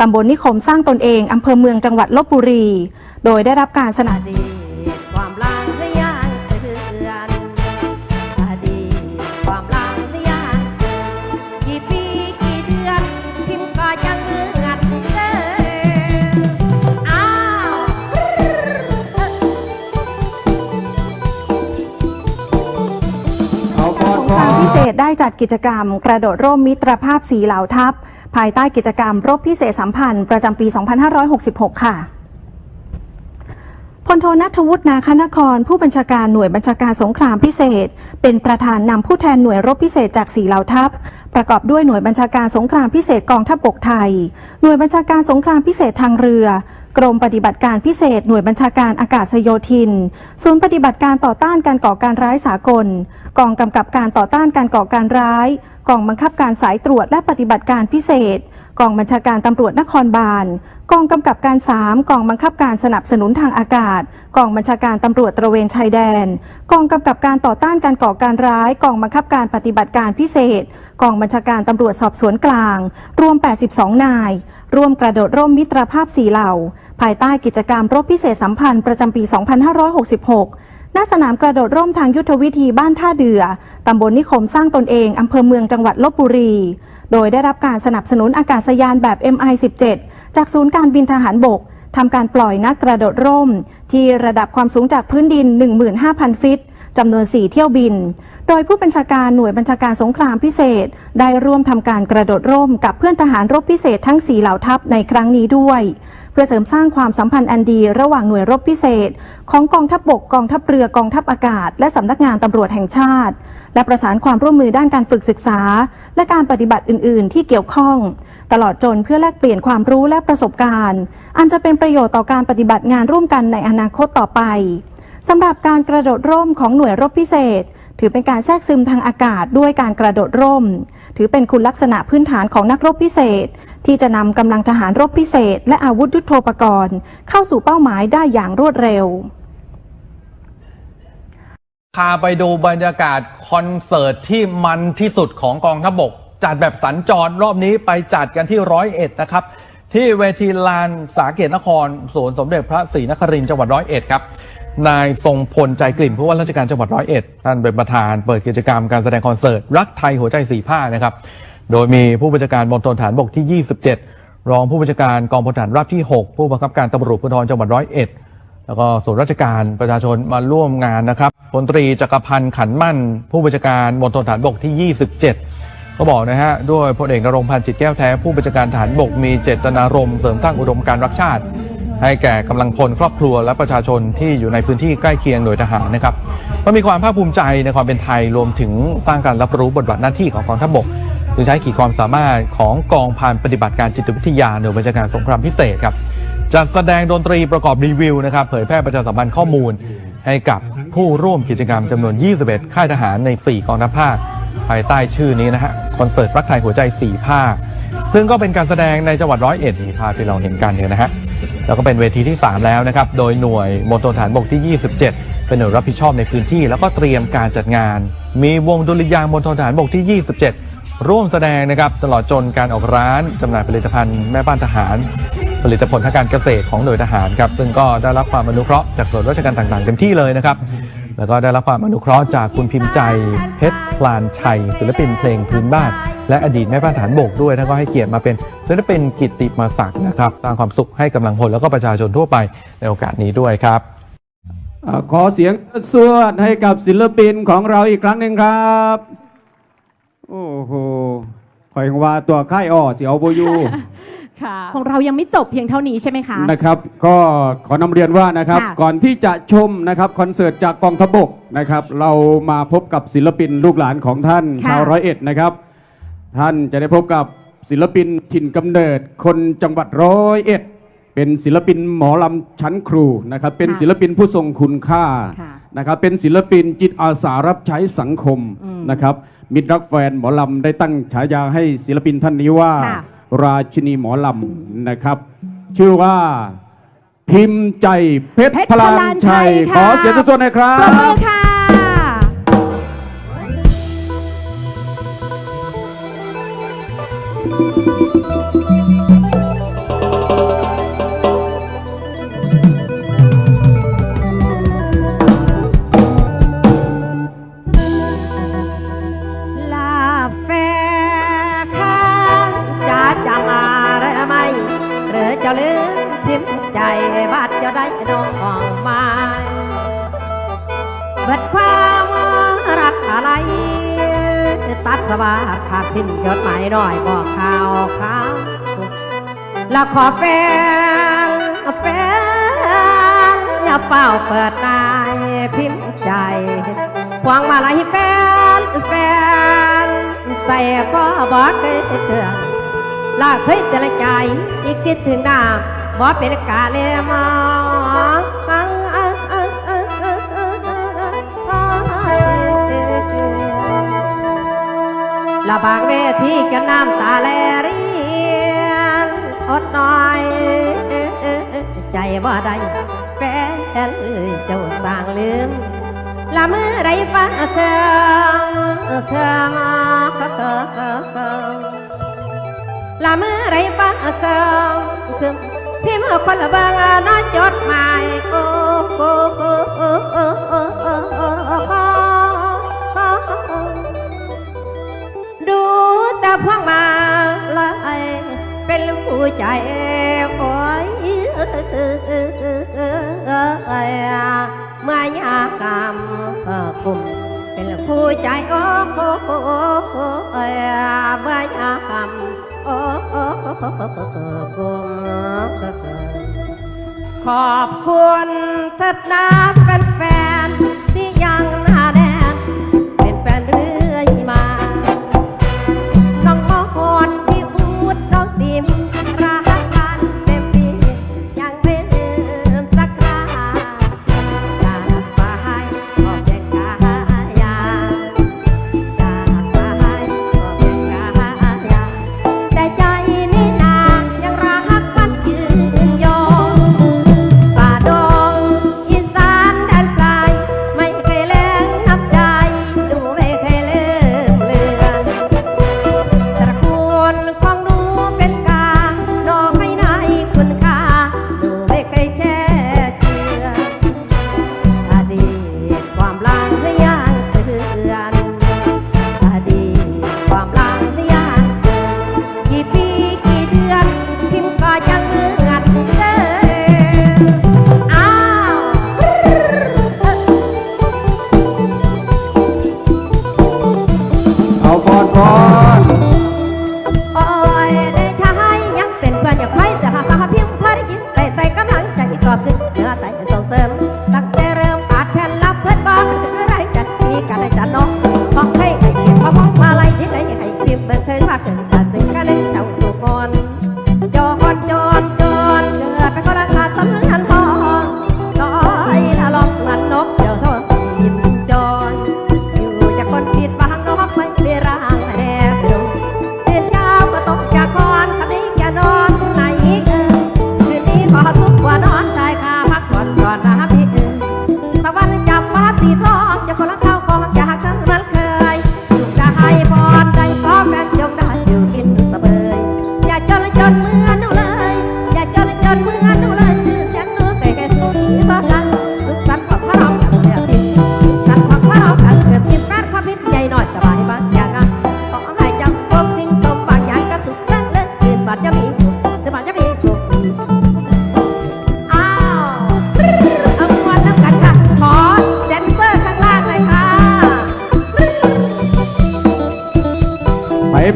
ตำบลนิคมสร้างตนเอง อำเภอเมืองจังหวัดลบบุรี โดยได้รับการสนับสนุนความลางทะยานเตือนอดีความลางทะยานกี่ปีกี่เดือนพิมพ์ก็ยังเหมือนเดิมอ้าวเอาพอสงพคอรพิเศษได้จัดกิจกรรม กระโดดร่มมิตรภาพสีเหล่าทัพ ภายใต้กิจกรรมรบพิเศษสัมพันธ์ประจำปี 2566 ค่ะพลโทนัทวุฒินาคนคร ผู้บัญชาการหน่วยบัญชาการสงครามพิเศษ เป็นประธานนำผู้แทนหน่วยรบพิเศษจากสี่เหล่าทัพ ประกอบด้วยหน่วยบัญชาการสงครามพิเศษกองทัพบกไทย หน่วยบัญชาการสงครามพิเศษทางเรือกรมปฏิบัติการพิเศษ หน่วยบัญชาการอากาศโยธิน ศูนย์ปฏิบัติการต่อต้านการก่อการร้ายสากล กองกำกับการต่อต้านการก่อการร้าย กองบังคับการสายตรวจและปฏิบัติการพิเศษ กองบัญชาการตำรวจนครบาล กองกำกับการ 3 กองบังคับการสนับสนุนทางอากาศ กองบัญชาการตำรวจตระเวนชายแดน กองกำกับการต่อต้านการก่อการร้าย กองบังคับการปฏิบัติการพิเศษ กองบัญชาการตำรวจสอบสวนกลาง รวม 82 นาย ร่วมกระโดดร่มมิตรภาพสี่เหล่า ภายใต้กิจกรรมรบพิเศษสัมพันธ์ประจำปี 2566 ณสนามกระโดดร่มทางยุทธวิธีบ้านท่าเดือ ตำบลนิคมสร้างตนเอง อำเภอเมืองจังหวัดลบบุรี โดยได้รับการสนับสนุนอากาศยานแบบ MI-17 จากศูนย์การบินทหารบก ทำการปล่อยนักกระโดดร่ม ที่ระดับความสูงจากพื้นดิน 15,000 ฟิตจำนวน 4 เที่ยวบิน โดยผู้บัญชาการหน่วยบัญชาการสงครามพิเศษ ได้ร่วมทำการกระโดดร่มกับเพื่อนทหารรบพิเศษทั้ง 4 เหล่าทัพในครั้งนี้ด้วย พื่อเสริมสร้างความสัมพันธ์อันดีระหว่างหน่วยรบพิเศษ ของกองทัพบกกองทัพเรือกองทัพอากาศ และสำนักงานตำรวจแห่งชาติ และประสานความร่วมมือด้านการฝึกศึกษา และการปฏิบัติอื่น ๆ ที่เกี่ยวข้อง ตลอดจนเพื่อแลกเปลี่ยนความรู้และประสบการณ์ อันจะเป็นประโยชน์ต่อการปฏิบัติงานร่วมกันในอนาคตต่อไปสำหรับการกระโดดร่มของหน่วยรบพิเศษ ถือเป็นการแทรกซึมทางอากาศด้วยการกระโดดร่ม ถือเป็นคุณลักษณะพื้นฐานของนักรบพิเศษ ที่จะนำกำลังทหารรบพิเศษ และอาวุธยุโทโธปกรณ์เข้าสู่เป้าหมายได้อย่างรวดเร็ว พาไปดูบรรยากาศคอนเสิร์ตที่มันที่สุดของกองทัพบก จัดแบบสัญจรรอบนี้ไปจัดกันที่ร้อยเอ็ดนะครับ ที่เวทีลานสาเกตนครสวนสมเด็จพระศรีนครินทร์จังหวัดร้อยเอ็ดครับนายทรงพลใจกลิ่มผู้ว่าราชการจังหวัดร้อยเอ็ดท่านเป็นประธานเปิดกิจกรรมการแสดงคอนเสิร์ต รักไทยหัวใจสีผ้านะครับ โดยมีผู้บัญชาการมณฑลฐานบกที่ 27 รองผู้บัญชาการกองพลฐานราบที่ 6 ผู้บังคับการตำรวจภูธรจังหวัดร้อยเอ็ดแล้วก็ส่วนราชการประชาชนมาร่วมงานนะครับพลตรีจักรพันธ์ขันมั่น ผู้บัญชาการมณฑลฐานบกที่ 27 ก็บอกนะฮะด้วยพลเอกนรงพันธ์จิตแก้วแท้ผู้บัญชาการฐานบกมีเจตนารมณ์เสริมสร้างอุดมการรักชาติ ให้แก่กำลังพลครอบครัวและประชาชนที่อยู่ในพื้นที่ใกล้เคียงหน่วยทหารนะครับก็มีความภาคภูมิใจในความเป็นไทยรวมถึงสร้างการรับรู้บทบาทหน้าที่ของกองทัพบก โดยใช้ขีดความสามารถของกองพันปฏิบัติการจิตวิทยาหน่วยบัญชาการสงครามพิเศษครับจัดแสดงดนตรีประกอบรีวิวนะครับเผยแพร่ประชาสัมพันธ์ข้อมูล ให้กับผู้ร่วมกิจกรรมจำนวน 21 ค่ายทหารใน 4 กองทัพภาค ภายใต้ชื่อนี้นะฮะคอนเสิร์ตรักไทยหัวใจ 4 ภาค ซึ่งก็เป็นการแสดงในจังหวัดร้อยเอ็ดนี่ภาพที่เราเห็นกันเนี่ยนะฮะแล้วก็เป็นเวทีที่ 3 แล้วนะครับ โดยหน่วยมณฑลฐานบกที่ 27 เป็นหน่วยรับผิดชอบในพื้นที่ แล้วก็เตรียมการจัดงาน มีวงดุริยางมณฑลฐานบกที่ 27 ร่วมแสดงนะครับตลอดจนการออกร้านจำหน่ายผลิตภัณฑ์แม่บ้านทหาร ผลิตผลทางการเกษตรของหน่วยทหารครับซึ่งก็ได้รับความอนุเคราะห์จากส่วนราชการต่างๆเต็มที่เลยนะครับแล้วก็ได้รับความอนุเคราะห์จากคุณพิมพ์ใจเพชรพลานชัยศิลปินเพลงพื้นบ้าน และอดีตแม่บ้านทหารบกด้วยท่านก็ให้เกียรติมาเป็นศิลปินกิตติมาศักดิ์นะครับสร้างความสุขให้กำลังพลแล้วก็ประชาชนทั่วไปในโอกาสนี้ด้วยครับขอเสียงสวดให้กับศิลปินของเราอีกครั้งหนึ่งครับ โอ้โหคอยว่าตัวค่ายอ้อเสียวโบอยู ค่ะ ของเรายังไม่จบเพียงเท่านี้ใช่ไหมคะ นะครับก็ขอนำเรียนว่านะครับ ค่ะก่อนที่จะชมนะครับคอนเสิร์ตจากกองทัพบกนะครับ เรามาพบกับศิลปินลูกหลานของท่านชาวร้อยเอ็ดนะครับ ท่านจะได้พบกับศิลปินถิ่นกำเนิด คนจังหวัดร้อยเอ็ดเป็นศิลปินหมอลำชั้นครูนะครับ เป็นศิลปินผู้ทรงคุณค่าค่ะนะครับ เป็นศิลปินจิตอาสารับใช้สังคมนะครับ มิตรรักแฟนหมอลำได้ตั้งฉายาให้ศิลปินท่านนี้ว่า ค่ะราชินีหมอลำนะครับ ชื่อว่าพิมพ์ใจเพชรเพชรพลาพลานนชัชัยยขอค่ะเสียงทุกๆหน่อยครัปรบมืบอค่ะ สวาขาดสิ้นยศหมายน้อยบอกข่าวข่าวแล้วขอแฟนแฟนอย่าเฝ้าเปิดนายพิมพ์ใจควงมาลัยแฟนแฟนใส่ก็บอกเคยเตือนลาเคยเจรใจที่คิดถึงน้ำบ่เป็นกาเลมอง ละบางเวทีจนน้ำตาแลเรียนอดน้อย ใจบ่ได้แฟนเอ้ยเจ้าสร้างลืมละมือไรฟ้าเครื่องเครื่องเครื่องเครื่องเครื่องละมือไรฟ้าเกิงคือพี่มือคนละเบางน้อจดหมายโอ้โอ้โอ้โใจโอ้ยเมื่อยากรรมกลุ่มเป็นผู้ใจโอ้โอ้ยเมื่อยามโอ้โหกุมขอบคุณทัดนาแฟนๆที่ยัง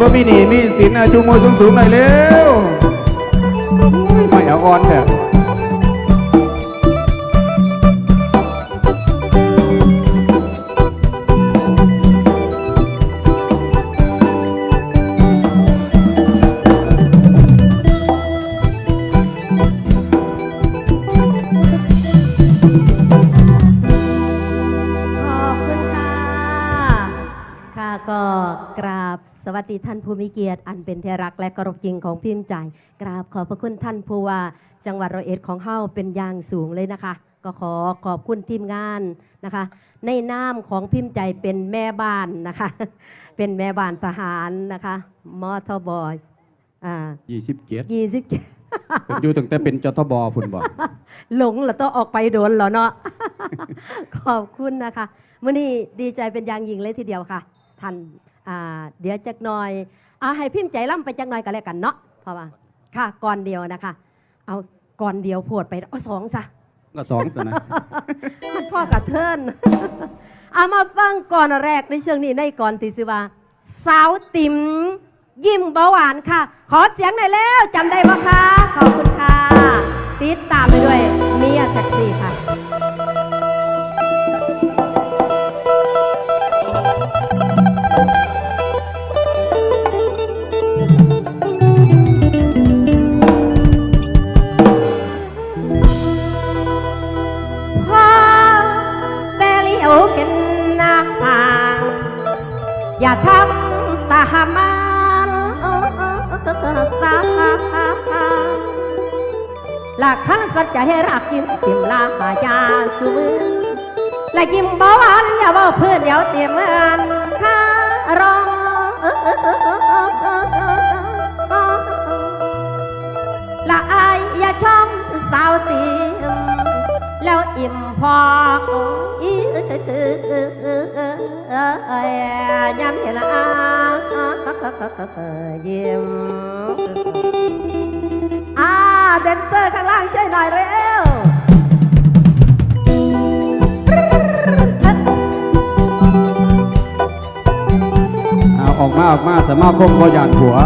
บ่มีหนีมีสินอาชูมือสูงๆหน่อยเร็วไม่เอาอ่อนเถอะ วัสดีท่านผู้มีเกียรติ อันเป็นที่รักและเคารพจริงของพิมพ์ใจ กราบขอบพระคุณท่านผู้ว่าจังหวัดร้อยเอ็ดของเฮาเป็นอย่างสูงเลยนะคะ ก็ขอขอบคุณทีมงานนะคะ ในนามของพิมพ์ใจเป็นแม่บ้านนะคะ เป็นแม่บ้านทหารนะคะมอทบอ่ายี่สิบเกียรติยี่สิบเป็นอยู่ตั้งแต่เป็นจทบฝุ่นบอกหลงแล้วต้องออกไปโดนแล้วเนาะขอบคุณนะคะมื่อนี้ดีใจเป็นอย่างยิ่งเลยทีเดียวค่ะท่านอ่า เดี๋ยวจักหน่อยเอาให้พิมพ์ใจล่ำไปจักหน่อยกันแล้วกันเนาะเพราะว่าค่ะก่อนเดียวนะคะ เอาก่อนเดียวพวดไปเอาสองซะก็สองซะนะมันพ่อกับเทินเอามาฟังก่อนแรกในเชิงนี้ในก่อนติสวาสาวติ๋มยิ้มเบาหวานค่ะ ขอเสียงหน่อยแล้วจำได้ปะคะขอบคุณค่ะ ติดตามไปด้วยเมียแท็กซี่ค่ะ อย่าทำตามันสาหลักข้าสัจจะให้รักยิ้มต็มลาตยาสูมือและยิ้มเบาหวานอย่าเบาเพื่อนเดี๋ยวเตรียมอนข้ารองละอายอย่าชมสาวติมแล้วอิ่มพอ nhắm nhìn ยิ้มอาเดนเซอร์ข้างล่างช่วยหน่อยเร็วเอาออกมาออกมาสามารถก้มก็ยานหัว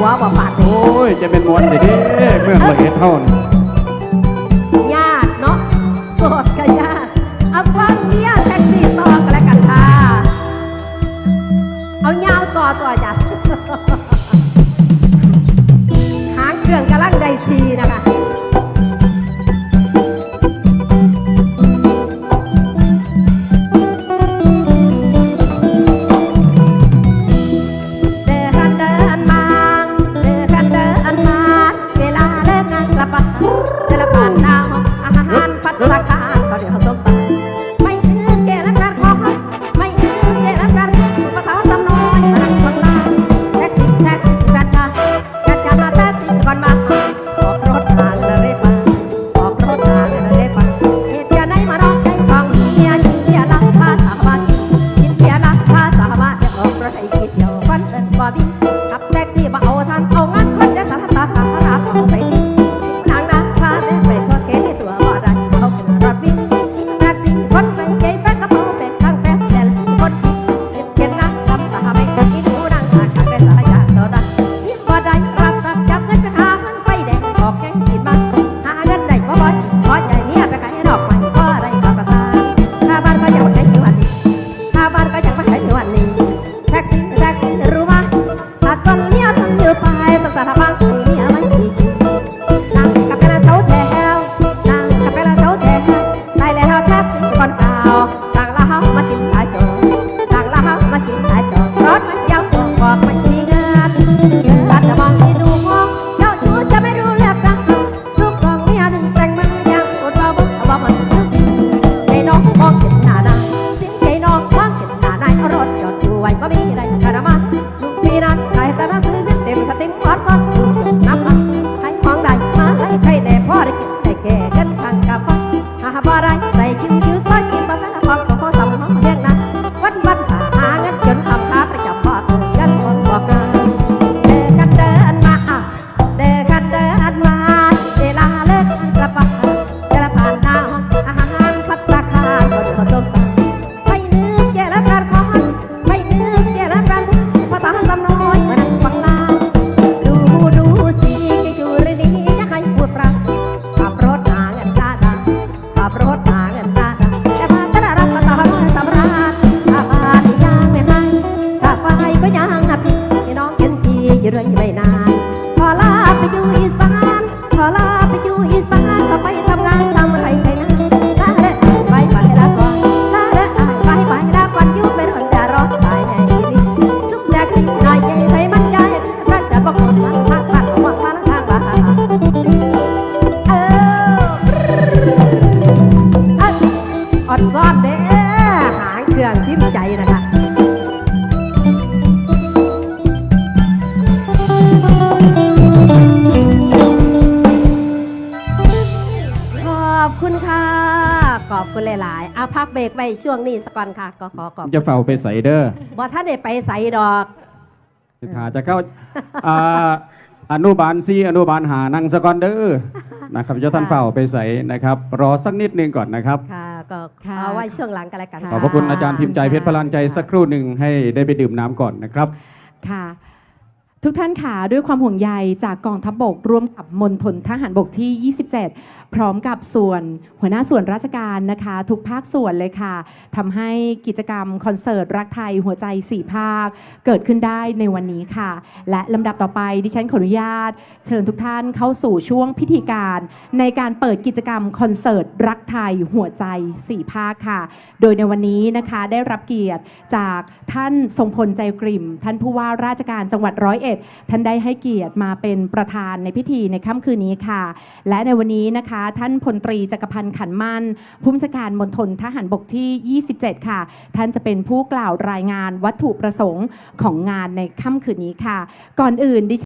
ัวบ่ปากโอ้ย จะเป็นมวนสิเด้เมื่อเมื่อเฮ็เฮานี่า ขอบคุณหลายๆอาพักเบรกไว้ช่วงนี้สักก่อนค่ะก็ขอขอบจะเฝ้าไปใส่เด้อบ่ท่านได้ไปใส่ดอกถ้าจะเข้าอ่าอนุบาลซีอนุบาลหานั่งสกอนเด้อนะครับเจะท่านเฝ้าไปใส่นะครับ รอสักนิดนึงก่อนนะครับค่ะก็ค่ะเอาไว้ช่วงหลังกันแล้วกันค่ะขอบพระคุณอาจารย์พิมพ์ใจเพชรพลานใจสักครู่หนึ่งให้ได้ไปดื่มน้ำก่อนนะครับค่ะ ทุกท่านค่ะด้วยความห่วงใยจากกองทัพบกร่วมกับมณฑลทหารบกที่ 27 พร้อมกับส่วนหัวหน้าส่วนราชการนะคะ ทุกภาคส่วนเลยค่ะทำให้กิจกรรมคอนเสิร์ตรักไทยหัวใจ 4 ภาค เกิดขึ้นได้ในวันนี้ค่ะ และลำดับต่อไปดิฉันขออนุญาต เชิญทุกท่านเข้าสู่ช่วงพิธีการ ในการเปิดกิจกรรมคอนเสิร์ตรักไทยหัวใจ 4 ภาคค่ะ โดยในวันนี้นะคะได้รับเกียรติจากท่านทรงพลใจกริ่มท่านผู้ว่าราชการจังหวัดร้อยเอ็ดท่านได้ให้เกียรติมาเป็นประธานในพิธีในค่ำคืนนี้ค่ะ และในวันนี้นะคะ ท่านพลตรีจักรพันธ์ขันมั่นผู้บัญชาการมณฑลทหารบกที่ 27 ค่ะ ท่านจะเป็นผู้กล่าวรายงานวัตถุประสงค์ของงานในค่ำคืนนี้ค่ะ ก่อนอื่นดิ